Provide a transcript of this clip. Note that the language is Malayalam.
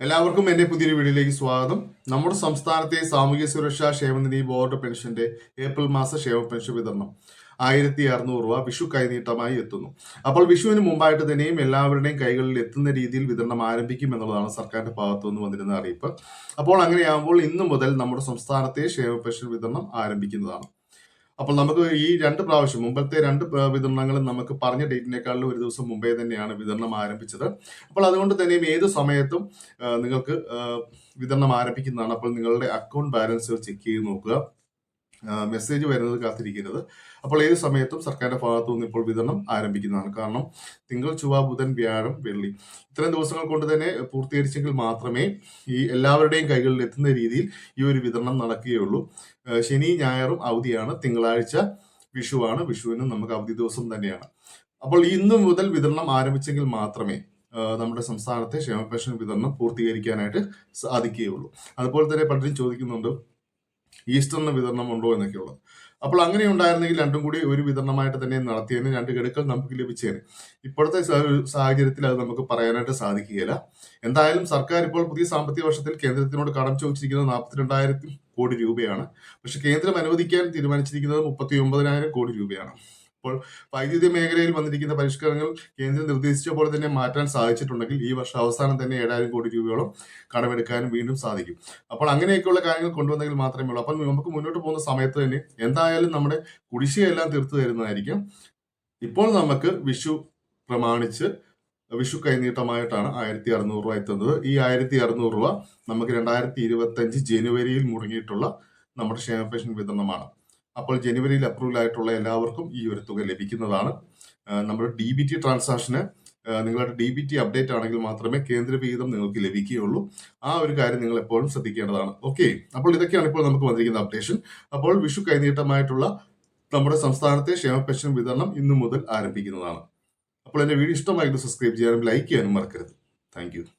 എല്ലാവർക്കും എന്റെ പുതിയൊരു വീഡിയോയിലേക്ക് സ്വാഗതം. നമ്മുടെ സംസ്ഥാനത്തെ സാമൂഹ്യ സുരക്ഷാ ക്ഷേമനിധി ബോർഡ് പെൻഷന്റെ ഏപ്രിൽ മാസ ക്ഷേമ പെൻഷൻ വിതരണം ആയിരത്തി അറുന്നൂറ് രൂപ വിഷു കൈനീട്ടമായി എത്തുന്നു. അപ്പോൾ വിഷുവിന് മുമ്പായിട്ട് തന്നെയും എല്ലാവരുടെയും കൈകളിൽ എത്തുന്ന രീതിയിൽ വിതരണം ആരംഭിക്കും എന്നുള്ളതാണ് സർക്കാരിന്റെ ഭാഗത്തു നിന്ന് വന്നിരുന്ന അറിയിപ്പ്. അപ്പോൾ അങ്ങനെയാകുമ്പോൾ ഇന്നു മുതൽ നമ്മുടെ സംസ്ഥാനത്തെ ക്ഷേമ പെൻഷൻ വിതരണം ആരംഭിക്കുന്നതാണ്. അപ്പോൾ നമുക്ക് ഈ രണ്ട് പ്രാവശ്യം മുമ്പത്തെ രണ്ട് വിതരണങ്ങളും നമുക്ക് പറഞ്ഞ ഡേറ്റിനേക്കാളും ഒരു ദിവസം മുമ്പേ തന്നെയാണ് വിതരണം ആരംഭിച്ചത്. അപ്പോൾ അതുകൊണ്ട് തന്നെയും ഏത് സമയത്തും നിങ്ങൾക്ക് വിതരണം ആരംഭിക്കുന്നതാണ്. അപ്പോൾ നിങ്ങളുടെ അക്കൗണ്ട് ബാലൻസ് ചെക്ക് ചെയ്ത് നോക്കുക. മെസ്സേജ് വരുന്നത് കാത്തിരിക്കരുത്. അപ്പോൾ ഏത് സമയത്തും സർക്കാരിന്റെ ഭാഗത്തു നിന്ന് ഇപ്പോൾ വിതരണം ആരംഭിക്കുന്നതാണ്. കാരണം തിങ്കൾ ചൊവ്വ ബുധൻ വ്യാഴം വെള്ളി ഇത്രയും ദിവസങ്ങൾ കൊണ്ട് തന്നെ പൂർത്തീകരിച്ചെങ്കിൽ മാത്രമേ ഈ എല്ലാവരുടെയും കൈകളിൽ എത്തുന്ന രീതിയിൽ ഈ ഒരു വിതരണം നടക്കുകയുള്ളൂ. ശനി ഞായറും അവധിയാണ്. തിങ്കളാഴ്ച വിഷുവാണ്. വിഷുവിനും നമുക്ക് അവധി ദിവസം തന്നെയാണ്. അപ്പോൾ ഇന്ന് മുതൽ വിതരണം ആരംഭിച്ചെങ്കിൽ മാത്രമേ നമ്മുടെ സംസ്ഥാനത്തെ ക്ഷേമ പെൻഷൻ വിതരണം പൂർത്തീകരിക്കാനായിട്ട് സാധിക്കുകയുള്ളൂ. അതുപോലെ തന്നെ പലരും ചോദിക്കുന്നുണ്ട് ഈസ്റ്ററിന് വിതരണം ഉണ്ടോ എന്നൊക്കെയുള്ളത്. അപ്പോൾ അങ്ങനെ ഉണ്ടായിരുന്നെങ്കിൽ രണ്ടും കൂടി ഒരു വിതരണമായിട്ട് തന്നെ നടത്തിയതിന് രണ്ട് ഗഡുക്കൾ നമുക്ക് ലഭിച്ചേനെ. ഇപ്പോഴത്തെ സാഹചര്യത്തിൽ അത് നമുക്ക് പറയാനായിട്ട് സാധിക്കുകയില്ല. എന്തായാലും സർക്കാർ ഇപ്പോൾ പുതിയ സാമ്പത്തിക വർഷത്തിൽ കേന്ദ്രത്തിനോട് കടം ചോദിച്ചിരിക്കുന്നത് നാൽപ്പത്തിരണ്ടായിരത്തി കോടി രൂപയാണ്. പക്ഷെ കേന്ദ്രം അനുവദിക്കാൻ തീരുമാനിച്ചിരിക്കുന്നത് മുപ്പത്തി ഒമ്പതിനായിരം കോടി രൂപയാണ്. അപ്പോൾ വൈദ്യുതി മേഖലയിൽ വന്നിരിക്കുന്ന പരിഷ്കാരങ്ങൾ കേന്ദ്രം നിർദ്ദേശിച്ച പോലെ തന്നെ മാറ്റാൻ സാധിച്ചിട്ടുണ്ടെങ്കിൽ ഈ വർഷം അവസാനം തന്നെ ഏഴായിരം കോടി രൂപയോളം കടമെടുക്കാനും വീണ്ടും സാധിക്കും. അപ്പോൾ അങ്ങനെയൊക്കെയുള്ള കാര്യങ്ങൾ കൊണ്ടുവന്നെങ്കിൽ മാത്രമേ ഉള്ളൂ. അപ്പോൾ നമുക്ക് മുന്നോട്ട് പോകുന്ന സമയത്ത് തന്നെ എന്തായാലും നമ്മുടെ കുടിശ്ശികയെല്ലാം തീർത്തു തരുന്നതായിരിക്കും. ഇപ്പോൾ നമുക്ക് വിഷു പ്രമാണിച്ച് വിഷു കൈനീട്ടമായിട്ടാണ് ആയിരത്തി അറുന്നൂറ് രൂപ എത്തുന്നത്. ഈ ആയിരത്തി അറുന്നൂറ് രൂപ നമുക്ക് രണ്ടായിരത്തി ഇരുപത്തി അഞ്ച് ജനുവരിയിൽ മുടങ്ങിയിട്ടുള്ള നമ്മുടെ ക്ഷേമ പെൻഷൻ വിതരണമാണ്. അപ്പോൾ ജനുവരിയിൽ അപ്രൂവൽ ആയിട്ടുള്ള എല്ലാവർക്കും ഈ ഒരു തുക ലഭിക്കുന്നതാണ്. നമ്മുടെ ഡി ബി ടി ട്രാൻസാക്ഷന് നിങ്ങളുടെ ഡി ബി ടി അപ്ഡേറ്റ് ആണെങ്കിൽ മാത്രമേ കേന്ദ്ര വിഹിതം നിങ്ങൾക്ക് ലഭിക്കുകയുള്ളൂ. ആ ഒരു കാര്യം നിങ്ങൾ എപ്പോഴും ശ്രദ്ധിക്കേണ്ടതാണ്. ഓക്കെ അപ്പോൾ ഇതൊക്കെയാണ് ഇപ്പോൾ നമുക്ക് വന്നിരിക്കുന്ന അപ്ഡേഷൻ അപ്പോൾ വിഷു കൈനീട്ടമായിട്ടുള്ള നമ്മുടെ സംസ്ഥാനത്തെ ക്ഷേമ പെൻഷൻ വിതരണം ഇന്നു മുതൽ ആരംഭിക്കുന്നതാണ്. അപ്പോൾ എന്റെ വീഡിയോ ഇഷ്ടമായിട്ട് സബ്സ്ക്രൈബ് ചെയ്യാനും ലൈക്ക് ചെയ്യാനും മറക്കരുത്. താങ്ക്